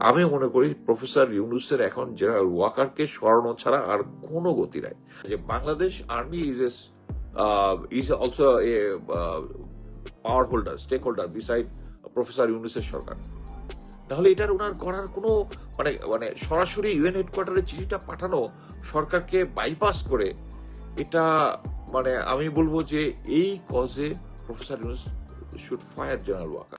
আমি মনে করি প্রফেসর ইউনুসের এখন জেনারেল ওয়াকারকে সরানো ছাড়া আর কোনো গতি নাই। যে Bangladesh army is a is also a power holder stake holder beside professor ইউনুসের সরকার। তাহলে এটার ওনার করার কোনো মানে মানে সরাসরি ইউএন হেডকোয়ার্টারে চিঠিটা পাঠানো সরকারকে বাইপাস করে, এটা মানে আমি বলব যে এই কজে professor Yunus should fire general Waker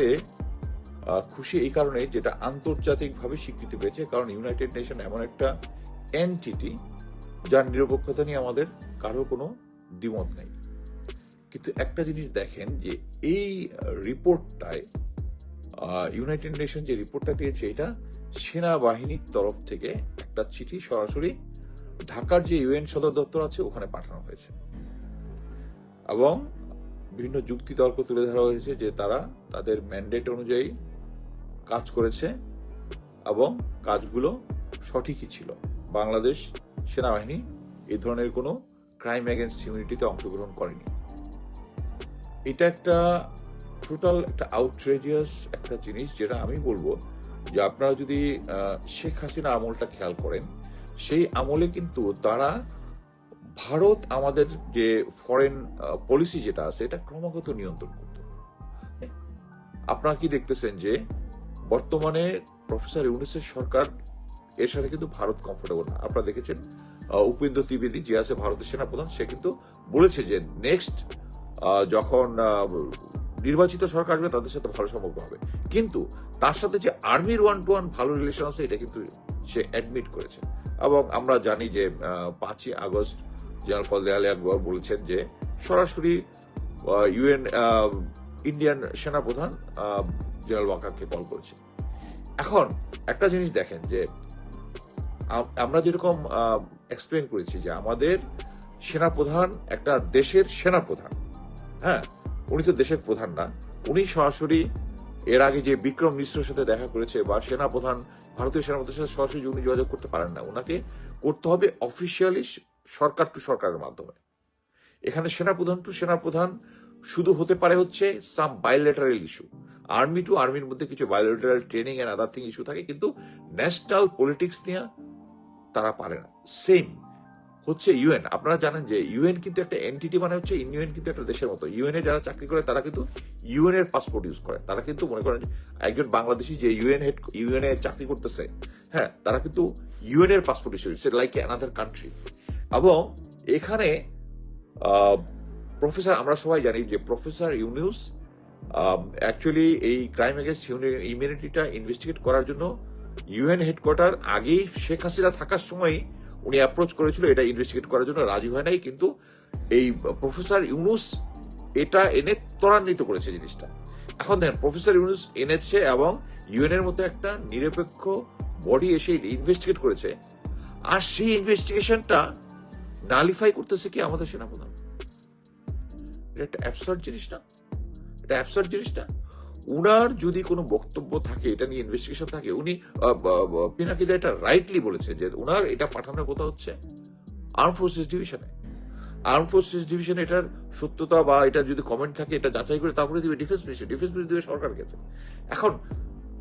আহ, খুশি এই কারণে যেটা আন্তর্জাতিকভাবে স্বীকৃতি পেয়েছে কারণ ইউনাইটেড নেশন এমন একটা এনটিটি যার নিরপেক্ষতা নিয়ে আমাদের কারও কোনো দ্বিমত নেই। কিন্তু একটা জিনিস দেখেন যে এই রিপোর্টটায় ইউনাইটেড নেশন যে রিপোর্টটা দিয়েছে এটা সেনাবাহিনীর তরফ থেকে একটা চিঠি সরাসরি ঢাকার যে ইউএন সদর দপ্তর আছে ওখানে পাঠানো হয়েছে। এবং বিভিন্ন যুক্তি তর্ক তুলে ধরা হয়েছে যে তারা তাদের ম্যান্ডেট অনুযায়ী কাজ করেছে এবং কাজগুলো সঠিকই ছিল। বাংলাদেশ সেনাবাহিনী এই ধরনের কোনো ক্রাইম এগেনস্ট হিউম্যানিটিতে অংশগ্রহণ করেনি। এটা একটা টোটাল একটা আউটরেজিয়াস একটা জিনিস যেটা আমি বলব যে আপনারা যদি শেখ হাসিনা আমলটা খেয়াল করেন, সেই আমলে কিন্তু তারা ভারত আমাদের যে ফরেন পলিসি যেটা আছে, এটা ক্রমাগত নিয়ন্ত্রণ করত আপনারা কি দেখতেছেন যে বর্তমানে প্রফেসর ইউনুসের সরকার, এর সাথে কিন্তু ভারত কমফোর্টেবল না। আপনারা দেখেছেন উপেন্দ্র ত্রিবেদী যে আছে ভারতের সেনাপ্রধান, সে কিন্তু বলেছে যে নেক্সট যখন নির্বাচিত সরকার আসবে, তাদের সাথে ভালো সম্পর্ক হবে। কিন্তু তার সাথে যে আর্মির ওয়ান টু ওয়ান ভালো রিলেশন আছে, এটা কিন্তু সে অ্যাডমিট করেছে। এবং আমরা জানি যে পাঁচই আগস্ট জেনারেল ফজলে আলী আকবর বলেছেন যে সরাসরি ইউএন ইন্ডিয়ান সেনাপ্রধান জেনারেল ওয়াকারকে কল করেছে। এখন একটা জিনিস দেখেন যে আমরা যেরকম এক্সপ্লেন করেছি যে আমাদের সেনাপ্রধান একটা দেশের সেনাপ্রধান হ্যাঁ? উনি তো দেশের প্রধান না। উনি সরাসরি এর আগে যে বিক্রম মিশ্রের সাথে দেখা করেছে বা সেনাপ্রধান, ভারতীয় সেনাপ্রধানের সাথে সরাসরি উনি যোগাযোগ করতে পারেন না। ওনাকে করতে হবে অফিসিয়ালি সরকার টু সরকারের মাধ্যমে। এখানে সেনাপ্রধান টু সেনাপ্রধান, শুধু হতে পারে হচ্ছে some bilateral issue army to আর্মির মধ্যে কিছু bilateral training and other thing issue থাকে, কিন্তু ন্যাশনাল পলিটিক্স নিয়ে তারা পারে না। সেম হচ্ছে ইউএন আপনারা জানেন যে ইউএন কিন্তু একটা এনটিটি মানে হচ্ছে ইউএন কিন্তু একটা দেশের মতো। ইউএন এ যারা চাকরি করে, তারা কিন্তু ইউএন এর পাসপোর্ট ইউজ করে। তারা কিন্তু মনে করেন একজন বাংলাদেশি যে ইউএন হেড ইউএন এ চাকরি করতেছে হ্যাঁ তারা কিন্তু ইউএন এর passport issue it's like another country এবং এখানে প্রফেসর, আমরা সবাই জানি যে প্রফেসর ইউনিউস অ্যাকচুয়ালি এই ক্রাইম এগেন্স্ট ইমিউনিটিটা ইনভেস্টিগেট করার জন্য ইউএন হেডকোয়ার্টার আগেই শেখ হাসিনা থাকার সময় উনি অ্যাপ্রোচ করেছিল, এটা ইনভেস্টিগেট করার জন্য রাজি হয় নাই, কিন্তু এই প্রফেসর ইউনুস এটা এনে ত্বরান্বিত করেছে জিনিসটা। এখন দেখেন, প্রফেসর ইউনুস এনেছে এবং ইউএন এর মতো একটা নিরপেক্ষ বডি এসে ইনভেস্টিগেট করেছে। আর সেই ইনভেস্টিগেশনটা নালিফাই করতেছে কি আমাদের সেনাপ্রধান? এটা একটা অ্যাবসার্ড জিনিস না? এটা অ্যাবসার্ড জিনিস না? উনার যদি কোনো বক্তব্য থাকে, এটা নিয়ে ইনভেস্টিগেশন থাকে, উনি পিনাকিদা এটা রাইটলি বলেছে যে উনার এটা পাঠানোর কথা হচ্ছে আর্ম ফোর্সেস ডিভিশনে আর্ম ফোর্সেস ডিভিশন এটার সত্যতা বা এটা যদি কমেন্ট থাকে, এটা যাচাই করে তারপরে দিবে ডিফেন্স মিনিস্ট্রি ডিফেন্স মিনিস্ট্রি দিবে সরকার গেছে এখন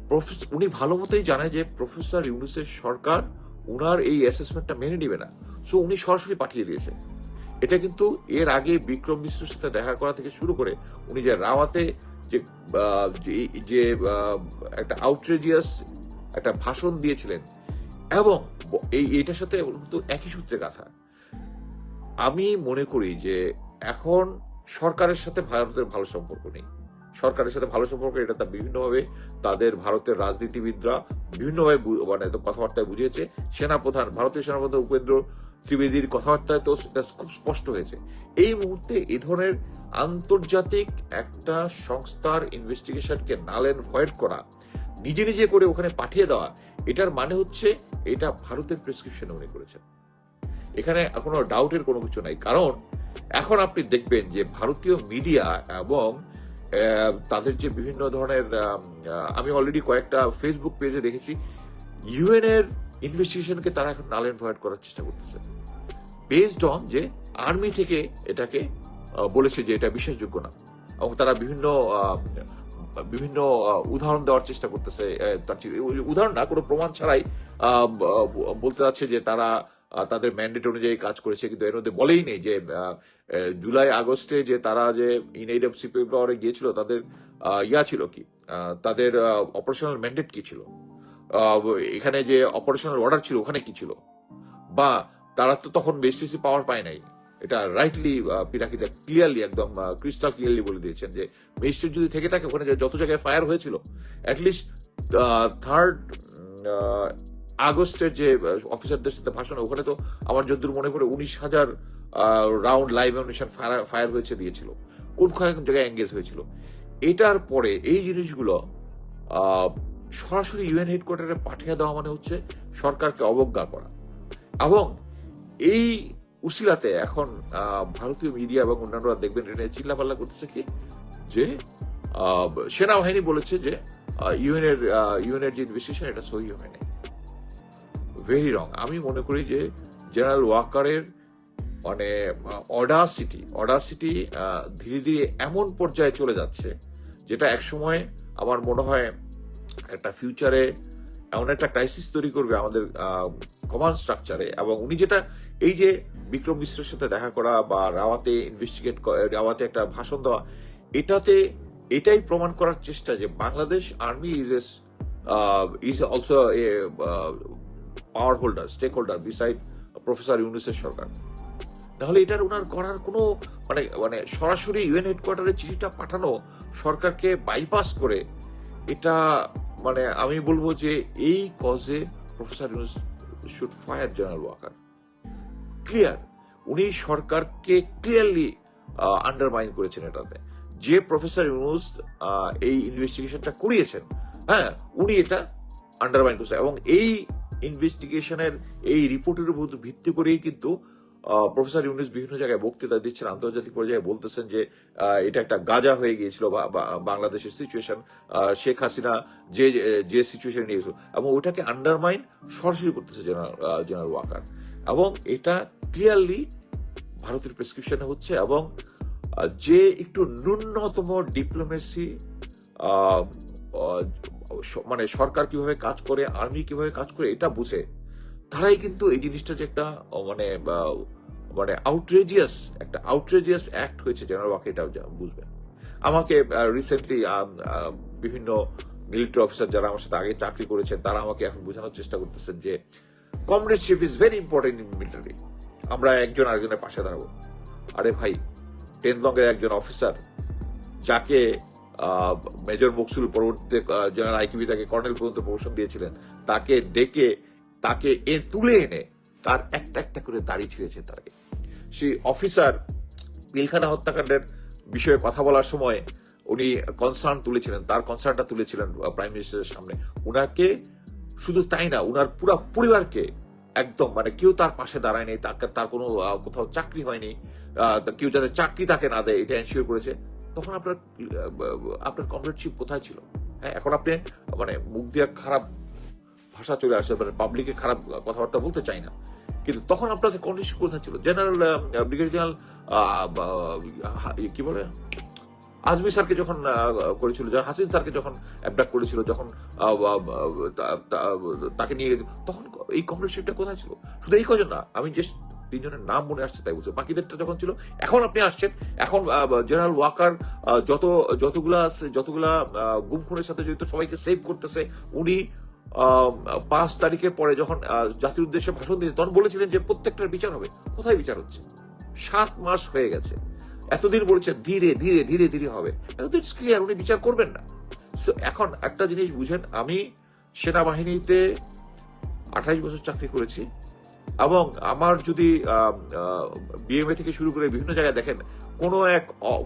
প্রফেসর উনি ভালো মতোই জানে যে প্রফেসর ইউনুসের সরকার উনার এই অ্যাসেসমেন্টটা মেনে নিবে না। সো উনি সরাসরি পাঠিয়ে দিয়েছে। এটা কিন্তু এর আগে বিক্রম মিশ্রের সাথে দেখা করা থেকে শুরু করে উনি যে রাওয়াতে যে যে- একটা আউটরেজিয়াস একটা ভাষণ দিয়েছিলেন এবং এই, এটার সাথে কিন্তু একই সূত্রে কথা আমি মনে করি যে এখন সরকারের সাথে ভারতের ভালো সম্পর্ক নেই। সরকারের সাথে ভালো সম্পর্ক, এটা তা বিভিন্নভাবে তাদের ভারতের রাজনীতিবিদরা বিভিন্নভাবে মানে কথাবার্তায় বুঝিয়েছে। সেনাপ্রধান, ভারতীয় সেনাপ্রধান উপেন্দ্র ত্রিবেদীর কথাবার্তায় তো খুব স্পষ্ট হয়েছে। এই মুহূর্তে এই ধরনের আন্তর্জাতিক একটা সংস্থার ইনভেস্টিগেশনকে নাল এন্ড ভয়েড করা, নিজে নিজে করে ওখানে পাঠিয়ে দেওয়া, এটার মানে হচ্ছে এটা ভারতের প্রেসক্রিপশন উনি করেছেন। এখানে কোনো ডাউটের কোনো কিছু নাই। কারণ এখন আপনি দেখবেন যে ভারতীয় মিডিয়া এবং তাদের যে বিভিন্ন ধরনের আমি অলরেডি কয়েকটা ফেসবুক পেজে দেখেছি। ইউএন এর ইনভেস্টিগেশনকে তারা এখন নাল অ্যান্ড ভয়েড করার চেষ্টা করতেছে। বেসড অন যে আর্মি থেকে এটাকে বলেছে যে এটা বিশ্বাসযোগ্য না। এবং তারা বিভিন্ন বিভিন্ন উদাহরণ দেওয়ার চেষ্টা করতেছে উদাহরণ না, কোনো প্রমাণ ছাড়াই বলতে চাচ্ছে যে তারা তাদের ম্যান্ডেট অনুযায়ী কাজ করেছে, কিন্তু এর মধ্যে বলেই নেই যে জুলাই, আগস্টে যে তারা যে ইন এইড অফ সিপি পাওয়ারে গিয়েছিল, তাদের ইয়া ছিল কি? তাদের অপারেশনাল ম্যান্ডেট কি ছিল? এখানে যে অপারেশনাল অর্ডার ছিল, ওখানে কি ছিল? বা তারা তো তখন বেসিসি পাওয়ার পায় নাই। এটা রাইটলি পিনাকিতে ক্লিয়ারলি একদম ক্রিস্টাল ক্লিয়ারলি বলে দিয়েছেন যে ম্যাজিস্ট্রেট যদি থেকে থাকে, ওখানে যত জায়গায় ফায়ার হয়েছিল অ্যাটলিস্ট থার্ড আগস্টের যে অফিসারদের সাথে ভাষণ, ওখানে তো আমার যদ্দূর মনে পড়ে উনিশ হাজার রাউন্ড লাইভ অ্যামিনেশন ফায়ার হয়েছে দিয়েছিল। কোন জায়গায় এঙ্গেজ হয়েছিল। এটার পরে এই জিনিসগুলো সরাসরি ইউএন হেডকোয়ার্টারে পাঠিয়ে দেওয়া মানে হচ্ছে সরকারকে অবজ্ঞা করা। এবং এই উসিলাতে এখন ভারতীয় মিডিয়া এবং অন্যান্যরা দেখবেন, এটা চিল্লাপাল্লা করতেছে কি? যে সেনাবাহিনী বলেছে যে ইউএন এর ইউএন এর যে ইনভেস্টিগেশন এটা সহি হয় নাই ভেরি রং আমি মনে করি যে জেনারেল ওয়াকারের মানে অডাসিটি অডাসিটি ধীরে ধীরে এমন পর্যায়ে চলে যাচ্ছে, যেটা একসময় আমার মনে হয় একটা ফিউচারে এমন একটা ক্রাইসিস তৈরি করবে আমাদের কমান্ড স্ট্রাকচারে এবং উনি যেটা, এই যে বিক্রম মিশ্রের সাথে দেখা করা বা রাওয়াতে ইনভেস্টিগেট রাওয়াতে একটা ভাষণ দেওয়া, এটাতে, এটাই প্রমাণ করার চেষ্টা যে Bangladesh army is as is also power holder stake holder beside professor ইউনুসের সরকার। নাহলে এটার ওনার করার কোনো মানে মানে সরাসরি ইউএন হেডকোয়ার্টারে চিঠিটা পাঠানো সরকারকে বাইপাস করে, এটা মানে আমি বলব যে এই কজে professor Yunus should fire general Waker clear উনি সরকারকে ক্লিয়ারলি আন্ডারমাইন করেছেন এটাতে। যে প্রফেসর ইউনুস এই ইনভেস্টিগেশনটা করিয়েছেন হ্যাঁ উনি এটা আন্ডারমাইন করেছেন। এবং এই ইনভেস্টিগেশনের এই রিপোর্টের উপর ভিত্তি করেই কিন্তু প্রফেসর ইউনুস বিভিন্ন জায়গায় বক্তৃতা দিচ্ছেন, আন্তর্জাতিক পর্যায়ে বলতেছেন যে এটা একটা গাজা হয়ে গিয়েছিল বাংলাদেশের সিচুয়েশন শেখ হাসিনা যে যে সিচুয়েশন নিয়েছিল এবং ওটাকে আন্ডারমাইন সরাসরি করতেছে জেনারেল ওয়াকার। এবং এটা ক্লিয়ারলি ভারতের প্রেসক্রিপশনে হচ্ছে এবং যে একটু ন্যূনতম ডিপ্লোমেসি মানে সরকার কীভাবে কাজ করে, আর্মি কীভাবে কাজ করে, এটা বুঝে। তারাই কিন্তু এই জিনিসটা যে একটা মানে মানে আউটরেজিয়াস একটা আউটরেজিয়াস অ্যাক্ট হয়েছে জেনারেল ওয়াকে এটা বুঝবেন আমাকে রিসেন্টলি বিভিন্ন মিলিটারি অফিসার যারা আমার সাথে আগে চাকরি করেছেন, তারা আমাকে এখন বোঝানোর চেষ্টা করতেছেন যে comradeship is very important in military আমরা একজন আরেকজনের পাশে দাঁড়াবো। আরে ভাই টেনলংয়ের একজন অফিসার যাকে মেজর মকসুল পরবর্তীতে জেনারেল আইকিবি তাকে কর্নেল পর্যন্ত প্রমোশন দিয়েছিলেন। তাকে ডেকে, তাকে এ, তুলে এনে তার একটা একটা করে দাড়ি ছিঁড়েছে তাকে। সেই অফিসার পিলখানা হত্যাকাণ্ডের বিষয়ে কথা বলার সময় উনি কনসার্ন তুলেছিলেন, তার কনসার্নটা তুলেছিলেন প্রাইম মিনিস্টারের সামনে। উনাকে শুধু তাই না, উনার পুরো পরিবারকে একদম মানে কেউ তার পাশে দাঁড়ায়নি, তাকে, তার কোনো কোথাও চাকরি হয়নি কেউ যাতে চাকরি তাকে না দেয়, এটা এনশিওর করেছে। তখন আপনার আপনার কমরেডশিপ কোথায় ছিল? হ্যাঁ এখন আপনি মানে মুখ দিয়ে খারাপ ভাষা চলে আসে মানে পাবলিকে খারাপ কথাবার্তা বলতে চাই না। কিন্তু তখন আপনাদের কন্ডিশন কোথায় ছিল? জেনারেল ব্রিগেডিয়ার জেনারেল কি বলে? আজমি স্যারকে যখন করেছিল যখন হাসিন স্যারকে যখন অ্যাবডাক্ট করেছিল, যখন তাকে নিয়ে তখন এই কমরেডশিপটা কোথায় ছিল? শুধু এই কজন না, আমি যে তিনজনের নাম মনে আসছে, তাই বলছি। বাকিদেরটা যখন ছিল, এখন আপনি আসছেন। এখন জেনারেল ওয়াকার যত, যতগুলা যতগুলা গুম খুনের সাথে জড়িত, সবাইকে সেভ করতেছে। উনি পাঁচ তারিখের পরে যখন জাতির উদ্দেশ্যে ভাষণ দিয়েছে তখন বলেছিলেন যে প্রত্যেকটার বিচার হবে। কোথায় বিচার হচ্ছে? সাত মাস হয়ে গেছে। এতদিন বলেছে, ধীরে ধীরে ধীরে ধীরে হবে। ক্লিয়ার উনি বিচার করবেন না। এখন একটা জিনিস বুঝেন, আমি সেনাবাহিনীতে আঠাইশ বছর চাকরি করেছি। এবং আমার যদি বিএমএ থেকে শুরু করে বিভিন্ন জায়গায় দেখেন, কোনো এক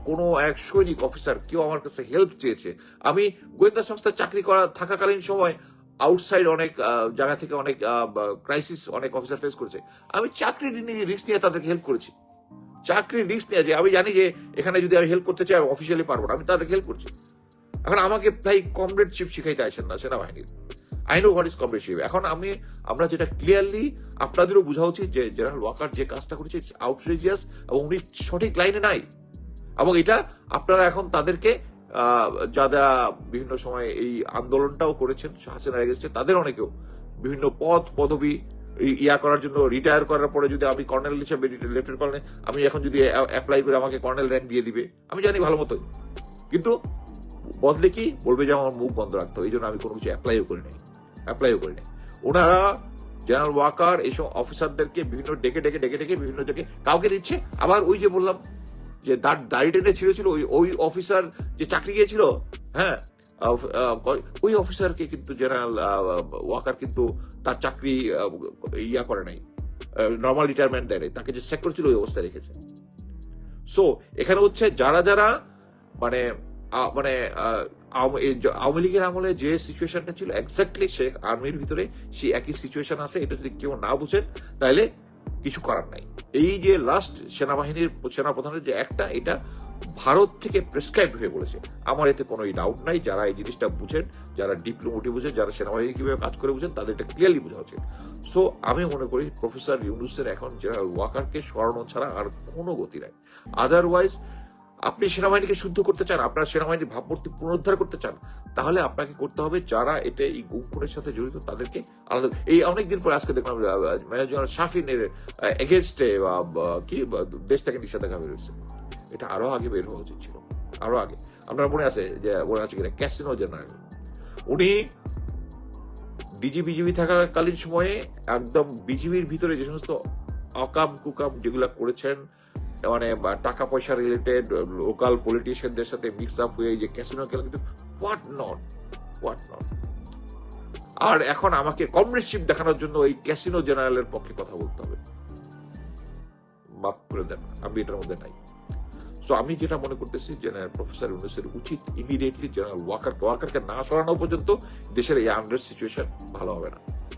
কোনো এক সৈনিক অফিসার কেউ আমার কাছে হেল্প চেয়েছে। আমি গোয়েন্দা সংস্থার চাকরি করা, থাকাকালীন সময় আউটসাইড অনেক জায়গা থেকে অনেক ক্রাইসিস অনেক অফিসার ফেস করেছে। আমি চাকরি নিয়ে রিস্ক নিয়ে তাদেরকে হেল্প করেছি। চাকরি রিস্ক নিয়ে যে, আমি জানি যে, এখানে যদি আমি হেল্প করতে চাই অফিসিয়ালি পারব না, আমি তাদেরকে হেল্প করছি। এখন আমাকে প্রায় কমরেডশিপ শিখাইতে আসেন না সেনাবাহিনীর। I know what is comradeship এখন আমি, আমরা যেটা ক্লিয়ারলি আপনাদেরও বোঝা উচিত যে জেনারেল ওয়াকার যে কাজটা করেছে ইটস আউটরেজিয়াস এবং উনি সঠিক লাইনে নাই। এবং এটা আপনারা এখন তাদেরকে যারা বিভিন্ন সময় এই আন্দোলনটাও করেছেন, হাসিনার এগেস্টে তাদের অনেকেও বিভিন্ন পদ, পদবি ইয়া করার জন্য রিটায়ার করার পরে যদি আমি কর্নেল হিসেবে লেফটেন্ট কর্নেল আমি এখন যদি অ্যাপ্লাই করে আমাকে কর্নেল র্যাঙ্ক দিয়ে দিবে, আমি জানি ভালো মতোই। কিন্তু বদলে কি? বলবে যে আমার মুখ বন্ধ রাখতে এই জন্য আমি কোনো কিছু অ্যাপ্লাইও করি নাই অ্যাপ্লাইও করি নাই ওনারা জেনারেল ওয়াকার এইসব অফিসারদেরকে বিভিন্ন ডেকে ডেকে ডেকে ডেকে বিভিন্ন ডেকে কাউকে দিচ্ছে আবার ওই যে বললাম যে দাঁড়, দাড়ি টেনে ছিঁড়েছিল ওই ওই অফিসার যে চাকরি গিয়েছিল হ্যাঁ ওই অফিসারকে কিন্তু জেনারেল ওয়াকার কিন্তু তার চাকরি ইয়া করে নাই নর্মাল রিটায়ারমেন্ট দেয়। তাকে যে সেক্টর ছিল ওই অবস্থায় রেখেছে সো এখানে হচ্ছে যারা যারা মানে মানে আওয়ামী লীগের আমলে যে সিচুয়েশনটা ছিল এক্স্যাক্টলি সে আর্মির ভিতরে সেই একই সিচুয়েশন আছে। এটা যদি কেউ না বুঝেন তাহলে কিছু করার নাই। এই যে লাস্ট সেনাবাহিনীর সেনাপ্রধানের যে একটা, এটা ভারত থেকে প্রেসক্রাইব হয়ে পড়েছে আমার এতে কোনো ডাউট নাই। যারা এই জিনিসটা বুঝেন, যারা ডিপ্লোমেটি বুঝেন, যারা সেনাবাহিনী কীভাবে কাজ করে বুঝেন, তাদের এটা ক্লিয়ারলি বোঝা উচিত। সো আমি মনে করি প্রফেসর ইউনুসের এখন জেনারেল ওয়াকারকে সরানো ছাড়া আর কোনো গতি নাই। আদারওয়াইজ আপনি সেনাবাহিনীকে শুদ্ধ করতে চান, আপনার সেনাবাহিনীর ভাবমূর্তি পুনরুদ্ধার করতে চান, তাহলে আপনাকে করতে হবে যারা এটা এই গুম খুনের সাথে জড়িত, তাদেরকে আলাদা এই অনেকদিন পরে আজকে দেখলাম মেজর জেনারেল শাফিনের এগেনস্টে কি, বা দেশ থেকে নিষেধাজ্ঞা বেরোচ্ছে এটা আরও আগে বের হওয়া উচিত ছিল। আরও আগে। আপনার মনে আছে যে, মনে আছে কিনা? Casino general. উনি ডিজি বিজিবি থাকাকালীন সময়ে একদম বিজিবির ভিতরে যে সমস্ত অকাম কুকাম যেগুলা করেছেন মানে টাকা পয়সা রিলেটেড লোকাল পলিটিশিয়ানদের সাথে মিক্স আপ হয়ে যে ক্যাসিনো খেলা, কিন্তু হোয়াট নট হোয়াট নট আর এখন আমাকে কমরেডশিপ দেখানোর জন্য এই ক্যাসিনো জেনারেলের পক্ষে কথা বলতে হবে। মাফ করে দেন, আমি এটার মধ্যে নাই। আমি যেটা মনে করতেছি জেনারেল প্রফেসর উচিত ইমিডিয়েটলি জেনারেল ওয়াকার ওয়াকারকে না সরানো পর্যন্ত দেশের এই আন্ডার সিচুয়েশন ভালো হবে না।